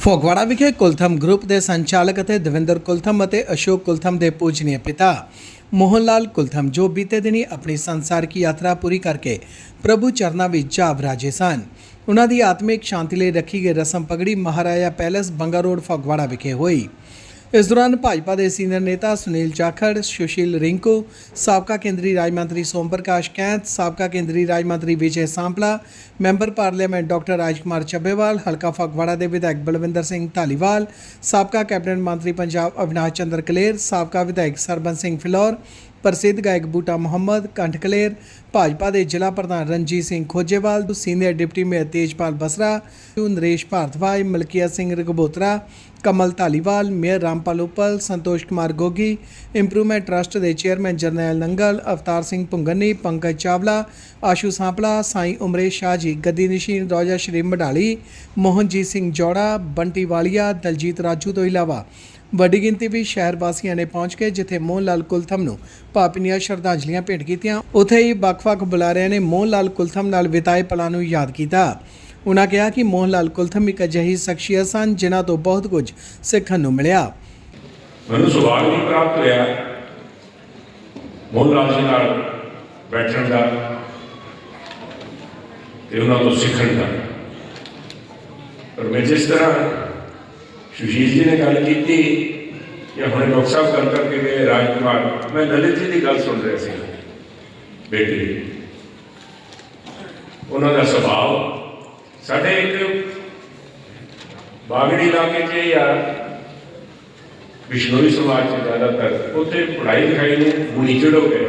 ਫਗਵਾੜਾ ਵਿਖੇ ਕੁਲਥਮ ਗਰੁੱਪ ਦੇ ਸੰਚਾਲਕ ਅਤੇ ਦਵਿੰਦਰ ਕੁਲਥਮ ਅਤੇ ਅਸ਼ੋਕ ਕੁਲਥਮ ਦੇ ਪੂਜਨੀय ਪਿਤਾ ਮੋਹਨ ਲਾਲ ਕੁਲਥਮ ਜੋ ਬੀਤੇ ਦਿਨੀ ਆਪਣੀ ਸੰਸਾਰਿਕ ਯਾਤਰਾ ਪੂਰੀ ਕਰਕੇ ਪ੍ਰਭੂ ਚਰਨਾਂ ਵਿੱਚ ਜਾ ਵਿਰਾਜੇ ਸਨ। ਉਹਨਾਂ ਦੀ ਆਤਮਿਕ ਸ਼ਾਂਤੀ ਲਈ ਰੱਖੀ ਗਈ ਰਸਮ ਪਗੜੀ ਮਹਾਰਾਜਾ ਪੈਲੇਸ ਬੰਗਾ ਰੋਡ ਫਗਵਾੜਾ ਵਿਖੇ ਹੋਈ। ਇਸ ਦੌਰਾਨ ਭਾਜਪਾ ਦੇ ਸੀਨੀਅਰ ਨੇਤਾ ਸੁਨੀਲ ਜਾਖੜ, ਸੁਸ਼ੀਲ ਰਿੰਕੂ, ਸਾਬਕਾ ਕੇਂਦਰੀ ਰਾਜ ਮੰਤਰੀ ਸੋਮ ਪ੍ਰਕਾਸ਼ ਕੈਂਥ, ਸਾਬਕਾ ਕੇਂਦਰੀ ਰਾਜ ਮੰਤਰੀ Vijay Sampla, member parliament doctor Rajkumar Chabbewal, ਹਲਕਾ ਫਗਵਾੜਾ ਦੇ ਵਿਧਾਇਕ ਬਲਵਿੰਦਰ ਸਿੰਘ ਧਾਲੀਵਾਲ, ਸਾਬਕਾ ਕੈਬਨਿਟ ਮੰਤਰੀ ਪੰਜਾਬ ਅਵਿਨਾਸ਼ ਚੰਦਰ ਕਲੇਰ, ਸਾਬਕਾ ਵਿਧਾਇਕ ਸਰਬੰਸ ਸਿੰਘ ਫਿਲੌਰ ਪ੍ਰਸਿੱਧ ਗਾਇਕ ਬੂਟਾ ਮੁਹੰਮਦ ਕੰਠਕਲੇਰ, ਭਾਜਪਾ ਦੇ ਜ਼ਿਲ੍ਹਾ ਪ੍ਰਧਾਨ Ranjit Singh Khojewal, senior deputy mayor Tejpal Basra Naresh Bhardwaj ਮਲਕੀਆ Singh Ragbotra Kamal Dhaliwal, mayor Rampal Uppal, Santosh Kumar Gogi, improvement trust ਦੇ ਚੇਅਰਮੈਨ ਜਰਨੈਲ ਨੰਗਲ, ਅਵਤਾਰ ਸਿੰਘ ਭੁੰਗਨੀ, ਪੰਕਜ ਚਾਵਲਾ, ਆਸ਼ੂ ਸਾਂਪਲਾ, ਸਾਈਂ ਉਮਰੇ ਸ਼ਾਹ ਜੀ, ਗੱਦੀ ਨਸ਼ੀਨ, ਰੋਜਾ ਸ਼੍ਰੀ ਮਢਾਲੀ ਮੋਹਨਜੀਤ ਸਿੰਘ ਜੋੜਾ, ਬੰਟੀ ਵਾਲੀਆ, ਦਲਜੀਤ ਰਾਜੂ ਤੋਂ ਇਲਾਵਾ ਵੱਡੀ ਗਿਣਤੀ ਵਿੱਚ ਸ਼ਹਿਰ ਵਾਸੀਆਂ ਨੇ ਪਹੁੰਚ ਕੇ ਜਿੱਥੇ ਮੋਹਨ ਲਾਲ ਕੁਲਥਮ ਨੂੰ ਭਾਪਨੀਆਂ ਸ਼ਰਧਾਂਜਲੀਆਂ ਭੇਟ ਕੀਤੀਆਂ। ਉੱਥੇ ਹੀ ਵੱਖ-ਵੱਖ ਬੁਲਾਰਿਆਂ ਨੇ ਮੋਹਨ ਲਾਲ ਕੁਲਥਮ ਨਾਲ ਬਿਤਾਏ ਪਲਾਂ ਨੂੰ ਯਾਦ ਕੀਤਾ। ਉਹਨਾਂ ਕਿਹਾ ਕਿ ਮੋਹਨ ਲਾਲ ਕੁਲਥਮ ਇੱਕ ਅਜਿਹੀ ਸ਼ਖਸੀਅਤ ਸਨ, ਜਿਨ੍ਹਾਂ ਤੋਂ ਬਹੁਤ ਕੁਝ ਸਿੱਖਣ ਨੂੰ ਮਿਲਿਆ। ਮੈਨੂੰ ਸੁਭਾਗ ਨਹੀਂ ਪ੍ਰਾਪਤ ਹੋਇਆ। ਮੋਹਨ ਲਾਲ ਜੀ ਨਾਲ ਬੈਠਣ ਦਾ ਤੇ ਉਹਨਾਂ ਤੋਂ ਸਿੱਖਣ ਦਾ। ਪਰ ਮੈਂ ਜਿਸ ਤਰ੍ਹਾਂ ਸੁਸ਼ੀਲ ਜੀ ਨੇ ਗੱਲ ਕੀਤੀ ਕਿ ਹੁਣੇ ਡਾਕਟਰ ਸਾਹਿਬ ਗੱਲ ਕਰਕੇ ਗਏ, ਰਾਜਕੁਮਾਰ। ਮੈਂ ਲਲਿਤ ਜੀ ਦੀ ਗੱਲ ਸੁਣ ਰਿਹਾ ਸੀ। ਬੇਟੇ ਦੀ। ਉਹਨਾਂ ਦਾ ਸੁਭਾਅ, ਸਾਡੇ ਇੱਕ ਬਾਗੜੀ ਇਲਾਕੇ 'ਚ ਜਾਂ ਵਿਸ਼ਨੋਈ ਸਮਾਜ ਚ ਜ਼ਿਆਦਾਤਰ ਉੱਥੇ ਪੜ੍ਹਾਈ ਲਿਖਾਈ ਨੂੰ ਗੁਣੀ ਚੜੋ ਗਏ।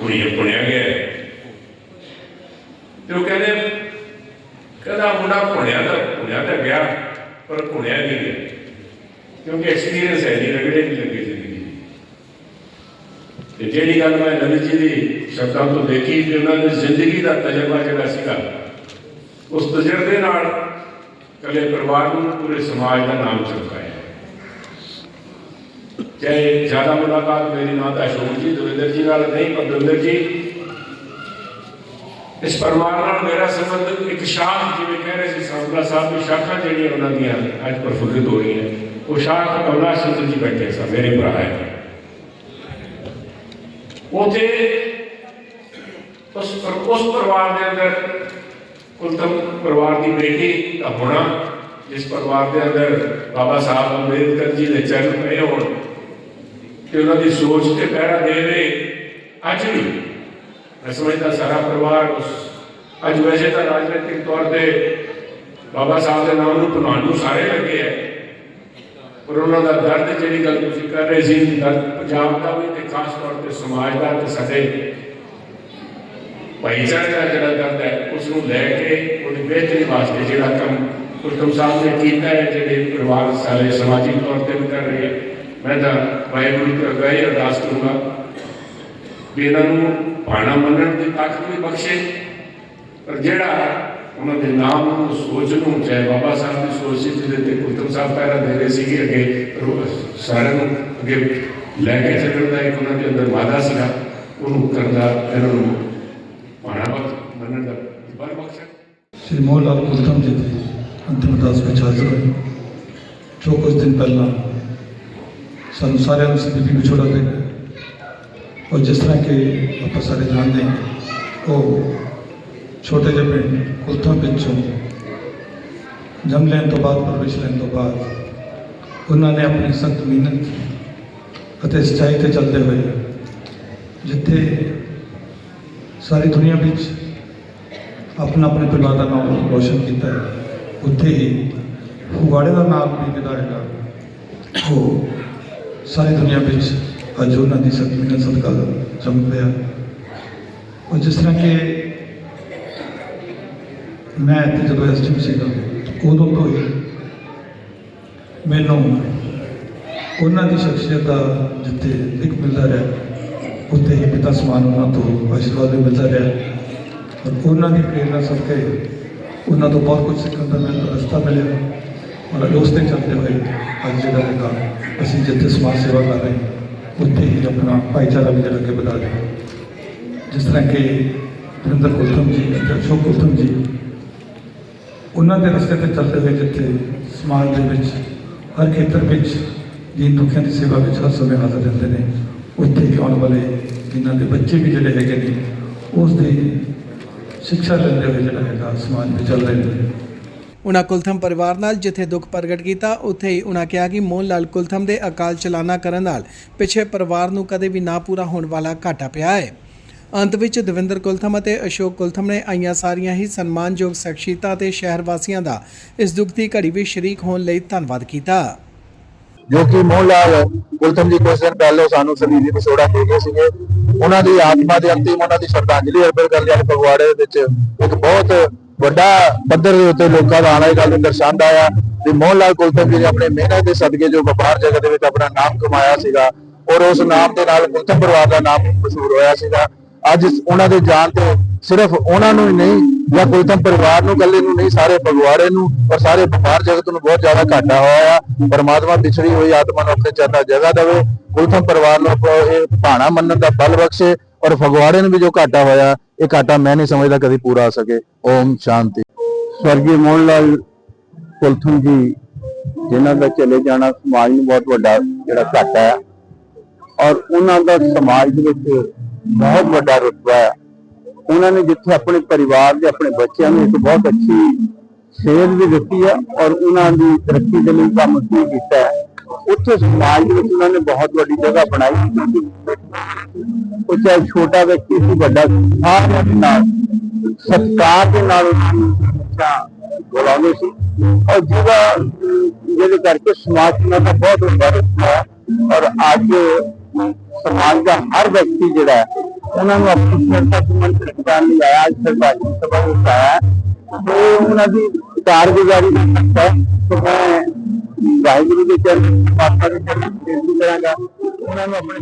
ਗੁਣੀ ਪੁਣਿਆ ਗਿਆ ਤੇ ਉਹ ਕਹਿੰਦੇ, ਕਹਿੰਦਾ ਮੁੰਡਾ ਪੁਣਿਆ ਦਾ ਪੁਣਿਆ ਤਾਂ ਗਿਆ, ਪਰ ਪੁਣਿਆ ਨਹੀਂ ਗਿਆ। ਕਿਉਂਕਿ ਐਕਸਪੀਰੀਅੰਸ ਹੈ ਨਹੀਂ ਰਗੜੇ ਨਹੀਂ ਲੱਗੇ ਜ਼ਿੰਦਗੀ ਤੇ ਜਿਹੜੀ ਗੱਲ ਮੈਂ ਨਵੀਂ ਜੀ ਦੀ ਸ਼ਬਦਾਂ ਤੋਂ ਦੇਖੀ ਕਿ ਉਹਨਾਂ ਦੀ ਜ਼ਿੰਦਗੀ ਦਾ ਤਜਰਬਾ ਜਿਹੜਾ ਸੀਗਾ ਉਸ ਤਜਰਬੇ ਨਾਲ ਕੱਲੇ ਪਰਿਵਾਰ ਨੂੰ ਪੂਰੇ ਸਮਾਜ ਦਾ ਨਾਮ ਚਮਕਾਇਆ ਚਾਹੇ ਜ਼ਿਆਦਾ ਮੁਲਾਕਾਤ ਮੇਰੀ ਨਾਲ ਤਾਂ ਅਸ਼ੋਕ ਜੀ ਦਵਿੰਦਰ ਜੀ ਨਾਲ ਨਹੀਂ ਪਰ ਦਵਿੰਦਰ ਜੀ ਇਸ ਪਰਿਵਾਰ ਨਾਲ ਮੇਰਾ ਸੰਬੰਧ ਇੱਕ ਸ਼ਾਖ, ਜਿਵੇਂ ਕਹਿ ਰਹੇ ਸੀ ਸੰਗਲਾ ਸਾਹਿਬ ਦੀ ਸ਼ਾਖਾ ਜਿਹੜੀਆਂ ਉਹਨਾਂ ਦੀਆਂ ਅੱਜ ਪ੍ਰਫੁੱਲਿਤ ਹੋ ਰਹੀਆਂ ਉਹ ਸ਼ਾਖ ਅਵਨਾਸ਼ ਚੰਦਰ ਜੀ ਬੈਠੇ ਸਨ, ਮੇਰੇ ਭਰਾ ਹੈ। ਉਥੇ ਉਸ ਉਸ ਪਰਿਵਾਰ ਦੇ ਅੰਦਰ ਕੁਲਤਮ ਪਰਿਵਾਰ ਦੀ ਬੇਟੀ ਦਾ ਹੋਣਾ, ਜਿਸ ਪਰਿਵਾਰ ਦੇ ਅੰਦਰ ਬਾਬਾ ਸਾਹਿਬ ਅੰਬੇਦਕਰ ਜੀ ਦੇ ਚਰਨ ਪਏ ਹੋਣ, ਤੇ ਉਹਨਾਂ ਦੀ ਸੋਚ ਤੇ ਪਹਿਰਾ ਦੇ ਰਹੇ ਅੱਜ ਵੀ ਮੈਂ ਸਮਝਦਾ ਸਾਰਾ ਪਰਿਵਾਰ ਉਸ ਅੱਜ ਵੈਸੇ ਤਾਂ ਰਾਜਨੀਤਿਕ ਤੌਰ ਤੇ ਬਾਬਾ ਸਾਹਿਬ ਦੇ ਨਾਮ ਨੂੰ ਭੁਲਾਉਣ ਨੂੰ ਸਾਰੇ ਲੱਗੇ ਹੈ ਪਰ ਉਹਨਾਂ ਦਾ ਦਰਦ ਜਿਹੜੀ ਗੱਲ ਤੁਸੀਂ ਕਰ ਰਹੇ ਸੀ ਦਰਦ ਪੰਜਾਬ ਦਾ ਵੀ ਤੇ ਖਾਸ ਤੌਰ ਤੇ ਸਮਾਜ ਦਾ ਤੇ ਸਾਡੇ ਭਾਈਚਾਰੇ ਦਾ ਜਿਹੜਾ ਦਰਦ ਹੈ ਉਸ ਨੂੰ ਲੈ ਕੇ ਉਹਦੀ ਬਿਹਤਰੀ ਵਾਸਤੇ ਜਿਹੜਾ ਕੰਮ ਕੁਲਤਮ ਸਾਹਿਬ ਨੇ ਕੀਤਾ ਹੈ ਜਿਹੜੇ ਪਰਿਵਾਰ ਸਾਰੇ ਸਮਾਜਿਕ ਤੌਰ ਤੇ ਵੀ ਕਰ ਰਹੇ ਹੈ ਮੈਂ ਤਾਂ ਵਾਹਿਗੁਰੂ ਦੀ ਅਗਾਈ ਅਰਦਾਸ ਕਰੂੰਗਾ ਵੀ ਇਹਨਾਂ ਨੂੰ ਭਾਣਾ ਮੰਨਣ ਦੀ ਤਾਕਤ ਵੀ ਬਖਸ਼ੇ। ਪਰ ਜਿਹੜਾ ਉਹਨਾਂ ਦੇ ਨਾਮ ਨੂੰ ਸੋਚ ਨੂੰ, ਚਾਹੇ ਬਾਬਾ ਸਾਹਿਬ ਦੀ ਸੋਚ ਸੀ, ਜਿਹਦੇ ਤੇ ਕੁਲਤਮ ਸਾਹਿਬ ਪਹਿਰਾ ਦੇ ਰਹੇ ਸੀਗੇ, ਅੱਗੇ ਸਾਰਿਆਂ ਨੂੰ ਅੱਗੇ ਲੈ ਕੇ ਚੱਲਣ ਦਾ ਇੱਕ ਉਹਨਾਂ ਦੇ ਅੰਦਰ ਵਾਦਾ ਸੀਗਾ, ਉਹਨੂੰ ਕਰਨ ਦਾ ਇਹਨਾਂ ਨੂੰ ਭਾਣਾ ਬਖਸ਼ ਮੰਨਣ ਦਾ ਬਲ ਬਖਸ਼ੇ ਸ਼੍ਰੀ ਮੋਹਨ ਲਾਲ ਕੁਲਤਮ ਜੀ ਦੇ ਅੰਤਿਮ ਅਰਦਾਸ ਵਿੱਚ ਹਾਜ਼ਰ ਹੋਏ। ਜੋ ਕੁਝ ਦਿਨ ਪਹਿਲਾਂ ਸਾਨੂੰ ਸਾਰਿਆਂ ਨੂੰ ਸਿੱਧੀ ਵਿਛੋੜਾ ਦੇ ਔਰ ਜਿਸ ਤਰ੍ਹਾਂ ਕਿ ਆਪਾਂ ਸਾਰੇ ਜਾਣਦੇ ਹਾਂ ਉਹ ਛੋਟੇ ਜਿਹੇ ਪਿੰਡ ਕੁਲਥਮ ਵਿੱਚੋਂ ਜਨਮ ਲੈਣ ਤੋਂ ਬਾਅਦ, ਪਰਵਿਸ਼ ਲੈਣ ਤੋਂ ਬਾਅਦ ਉਹਨਾਂ ਨੇ ਆਪਣੀ ਸਖਤ ਮਿਹਨਤ ਅਤੇ ਸੱਚਾਈ ਤੇ ਚੱਲਦੇ ਹੋਏ ਜਿੱਥੇ ਸਾਰੀ ਦੁਨੀਆ ਵਿੱਚ ਆਪਣਾ ਆਪਣੇ ਪਰਿਵਾਰ ਦਾ ਨਾਮ ਰੋਸ਼ਨ ਕੀਤਾ ਹੈ, ਉੱਥੇ ਹੀ ਫਗਵਾੜੇ ਦਾ ਨਾਮ ਵੀ ਜਿਹੜਾ ਹੈਗਾ ਉਹ ਸਾਰੀ ਦੁਨੀਆ ਵਿੱਚ ਅੱਜ ਉਹਨਾਂ ਦੀ ਸਖਤ ਮਿਹਨਤ ਸਦਕਾ ਚਮਕ ਰਿਹਾ ਉਹ ਜਿਸ ਤਰ੍ਹਾਂ ਕਿ ਮੈਂ ਇੱਥੇ ਜਦੋਂ ਐਸਟੀਮ ਸੀਗਾ, ਉਦੋਂ ਤੋਂ ਹੀ ਮੈਨੂੰ ਉਹਨਾਂ ਦੀ ਸ਼ਖਸੀਅਤ ਦਾ ਜਿੱਥੇ ਇੱਕ ਮਿਲਦਾ ਰਿਹਾ, ਉੱਥੇ ਹੀ ਪਿਤਾ ਸਮਾਨ ਉਹਨਾਂ ਤੋਂ ਆਸ਼ੀਰਵਾਦ ਵੀ ਮਿਲਦਾ ਰਿਹਾ। ਔਰ ਉਹਨਾਂ ਦੀ ਪ੍ਰੇਰਨਾ ਸਦਕੇ ਉਹਨਾਂ ਤੋਂ ਬਹੁਤ ਕੁਝ ਸਿੱਖਣ ਦਾ ਮੈਨੂੰ ਰਸਤਾ ਮਿਲਿਆ। ਔਰ ਉਸ ਤੇ ਚੱਲਦੇ ਹੋਏ ਅੱਜ ਜਿਹੜਾ ਹੈਗਾ, ਅਸੀਂ ਜਿੱਥੇ ਸਮਾਜ ਸੇਵਾ ਕਰ ਰਹੇ ਹਾਂ ਉੱਥੇ ਹੀ ਆਪਣਾ ਭਾਈਚਾਰਾ ਵੀ ਜਿਹੜਾ ਅੱਗੇ ਵਧਾ ਰਹੇ ਜਿਸ ਤਰ੍ਹਾਂ ਕਿ ਵਰਿੰਦਰ ਕੁਲਥਮ ਜੀ ਅਤੇ ਅਸ਼ੋਕ ਕੁਲਥਮ ਜੀ, ਉਹਨਾਂ ਦੇ ਰਸਤੇ ਤੇ ਚੱਲਦੇ ਹੋਏ ਜਿੱਥੇ ਸਮਾਜ ਦੇ ਵਿੱਚ, ਹਰ ਖੇਤਰ ਵਿੱਚ ਜੀ ਦੁੱਖਿਆਂ ਦੀ ਸੇਵਾ ਵਿੱਚ ਹਰ ਸਮੇਂ ਹਾਜ਼ਰ ਰਹਿੰਦੇ ਨੇ, ਉੱਥੇ ਹੀ ਆਉਣ ਵਾਲੇ ਜਿਨ੍ਹਾਂ ਦੇ ਬੱਚੇ ਵੀ ਜਿਹੜੇ ਹੈਗੇ ਨੇ, ਉਸ ਦੀ ਸਿੱਖਿਆ ਲੈਂਦੇ ਹੋਏ ਜਿਹੜਾ ਹੈਗਾ ਸਮਾਜ ਵਿੱਚ ਚੱਲ ਰਹੇ ਨੇ। ਉਨ੍ਹਾਂ ਕੁਲਥਮ ਪਰਿਵਾਰ ਨਾਲ ਜਿੱਥੇ ਦੁੱਖ ਪ੍ਰਗਟ ਕੀਤਾ, ਉੱਥੇ ਹੀ ਉਨ੍ਹਾਂ ਕਿਹਾ ਕਿ ਮੋਹਨ ਲਾਲ ਕੁਲਥਮ ਦੇ ਅਕਾਲ ਚਲਾਣਾ ਕਰਨ ਨਾਲ ਪਿਛੇ ਪਰਿਵਾਰ ਨੂੰ ਕਦੇ ਵੀ ਨਾ ਪੂਰਾ ਹੋਣ ਵਾਲਾ ਘਾਟਾ ਪਿਆ ਹੈ। ਅੰਤ ਵਿੱਚ ਦਵਿੰਦਰ ਕੁਲਥਮ ਅਤੇ ਅਸ਼ੋਕ ਕੁਲਥਮ ਨੇ ਆਈਆਂ ਸਾਰੀਆਂ ਹੀ ਸਨਮਾਨਯੋਗ ਸ਼ਖਸੀਅਤਾਂ ਤੇ ਸ਼ਹਿਰ ਵਾਸੀਆਂ ਦਾ ਇਸ ਦੁੱਖ ਦੀ ਘੜੀ ਵਿੱਚ ਸ਼ਰੀਕ ਹੋਣ ਲਈ ਧੰਨਵਾਦ ਕੀਤਾ। ਜੋ ਕਿ ਮੋਹਨ ਲਾਲ ਕੁਲਥਮ ਜੀ ਕੁਝ ਦਿਨ ਪਹਿਲਾਂ ਸਾਨੂੰ ਸਰੀਰੀ ਵਿਛੋੜਾ ਦੇ ਗਏ ਸੀਗੇ। ਉਹਨਾਂ ਦੀ ਆਤਮਾ ਦੇ ਅੰਤਿਮ ਉਹਨਾਂ ਦੀ ਸ਼ਰਧਾਂਜਲੀ ਅਰਪਣ ਕਰਨ ਲਈ ਅੱਜ ਫਗਵਾੜੇ ਦੇ ਵਿੱਚ ਇੱਕ ਬਹੁਤ ਵੱਡਾ ਪੱਧਰ ਦੇ ਉੱਤੇ ਲੋਕਾਂ ਦਾ ਆਣਾ ਇਹ ਗੱਲ ਨੂੰ ਦਰਸਾਉਂਦਾ ਆ ਕਿ ਮੋਹਨ ਲਾਲ ਕੁਲਥਮ ਜੀ ਨੇ ਆਪਣੇ ਮਿਹਨਤ ਦੇ ਸਦਕੇ ਜੋ ਵਪਾਰ ਜਗਤ ਦੇ ਵਿੱਚ ਆਪਣਾ ਨਾਮ ਕਮਾਇਆ ਸੀਗਾ, ਔਰ ਉਸ ਨਾਮ ਦੇ ਨਾਲ ਕੁਲਥਮ ਪਰਿਵਾਰ ਦਾ ਨਾਮ ਮਸ਼ਹੂਰ ਹੋਇਆ ਸੀਗਾ। ਅੱਜ ਉਹਨਾਂ ਦੇ ਜਾਣ ਤੇ ਸਿਰਫ ਉਹਨਾਂ ਨੂੰ ਹੀ ਨਹੀਂ, ਜਾਂ ਕੁਲਥਮ ਪਰਿਵਾਰ ਨੂੰ ਇਕੱਲੇ ਨੂੰ ਨਹੀਂ, ਸਾਰੇ ਫਗਵਾੜੇ ਨੂੰ ਔਰ ਸਾਰੇ ਵਪਾਰ ਜਗਤ ਨੂੰ ਬਹੁਤ ਜ਼ਿਆਦਾ ਘਾਟਾ ਹੋਇਆ ਆ। ਪਰਮਾਤਮਾ ਪਿਛੜੀ ਹੋਈ ਆਤਮਾ ਨੂੰ ਆਪਣੇ ਚਰਨਾਂ ਜਗ੍ਹਾ ਦੇਵੇ। ਕੁਲਥਮ ਪਰਿਵਾਰ ਨੂੰ ਆਪੋ ਇਹ ਭਾਣਾ ਮੰਨਣ ਦਾ ਬਲ ਬਖਸ਼ੇ ਔਰ ਫਗਵਾੜੇ ਨੂੰ ਵੀ ਜੋ ਘਾਟਾ ਹੋਇਆ ਇਹ ਘਾਟਾ ਮੈਂ ਨਹੀਂ ਸਮਝਦਾ ਕਦੀ ਪੂਰਾ ਹੋ ਸਕੇ। ਓਮ ਸ਼ਾਂਤੀ। ਸਵਰਗੀ ਮੋਹਨ ਲਾਲ ਕੁਲਥਮ ਜੀ, ਜਿਨ੍ਹਾਂ ਦਾ ਚਲੇ ਜਾਣਾ ਸਮਾਜ ਨੂੰ ਬਹੁਤ ਵੱਡਾ ਜਿਹੜਾ ਘਾਟਾ ਹੈ ਔਰ ਉਹਨਾਂ ਦਾ ਸਮਾਜ ਦੇ ਵਿੱਚ ਬਹੁਤ ਵੱਡਾ ਰੁਤਬਾ ਹੈ ਉਹਨਾਂ ਨੇ ਜਿੱਥੇ ਆਪਣੇ ਪਰਿਵਾਰ ਦੇ, ਆਪਣੇ ਬੱਚਿਆਂ ਨੂੰ ਇੱਕ ਬਹੁਤ ਅੱਛੀ ਸੇਧ ਵੀ ਦਿੱਤੀ ਹੈ ਔਰ ਉਹਨਾਂ ਦੀ ਤਰੱਕੀ ਦੇ ਲਈ ਕੰਮ ਕੀਤਾ ਹੈ ਉੱਥੇ ਸਮਾਜ ਦੇ ਵਿੱਚ ਉਹਨਾਂ ਨੇ ਬਹੁਤ ਵੱਡੀ ਜਗ੍ਹਾ ਬਣਾਈ। ਉਹ ਚਾਹੇ ਛੋਟਾ ਵਿਅਕਤੀ ਸੀ ਵੱਡਾ ਸੀ, ਸਾਰਿਆਂ ਦੇ ਨਾਲ। ਸਤਿਕਾਰ ਦੇ ਨਾਲ ਉਹਨੂੰ ਹਮੇਸ਼ਾ ਬੁਲਾਉਂਦੇ ਸੀ। ਔਰ ਜਿਹਦਾ ਅਮ, ਜਿਹਦੇ ਕਰਕੇ ਸਮਾਜ ਨੂੰ ਦਾ ਬਹੁਤ ਵੱਡਾ ਰੁਤਬਾ ਹੈ ਔਰ ਅੱਜ ਸਮਾਜ ਦਾ ਹਰ ਵਿਅਕਤੀ ਜਿਹੜਾ ਹੈ ਉਹਨਾਂ ਨੂੰ ਆਪਣੀ ਸੰਸਥਾ ਨੂੰ ਮੰਤਰ ਕਰਨ ਲਈ ਆਇਆ ਅੱਜ ਸਰਕਾਰੀ ਸਭਾ ਵਿੱਚ ਆਇਆ ਹੈ। ਤੇ ਉਹਨਾਂ ਵਾਹਿਗੁਰੂ ਦੇ ਚਰਨ ਪਾਤਸ਼ਾਹ ਦੇ ਚਰਨ ਬੇਨਤੀ ਕਰਾਂਗਾ ਉਹਨਾਂ ਨੂੰ ਆਪਣੇ